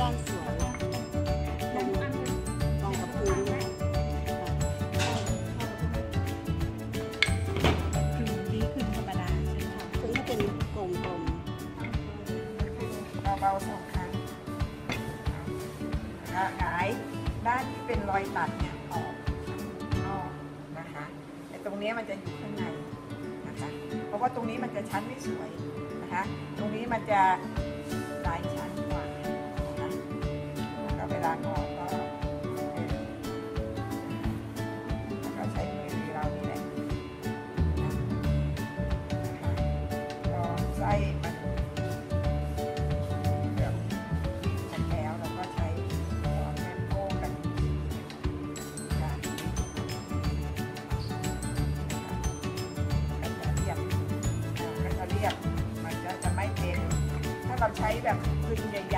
ด้านสวยตงตรงกับพื้นเคือนี้คือธรรมดาคะพื้นเป็นกลมๆเบาสองครั้งแล้วายด้านที่เป็นรอยตัดเนี่ยออกข้างนอกนะคะแต่ตรงนี้มันจะอยู่ข้างในนะคะ เพราะว่าตรงนี้มันจะชั้นไม่สวยนะคะ ตรงนี้มันจะ ล้วก็เวลางอกก็เอแล้วก็ใช้มือเรานี่แหละนะคะก็ไส้มันเกือบหมดแล้วเราก็ใช้หัวแม่โป้กันค่ะก็จะเรียบอ่าก็จะเรียบมันก็จะไม่เป็น ถ้าเราใช้แบบปิ้งใหญ่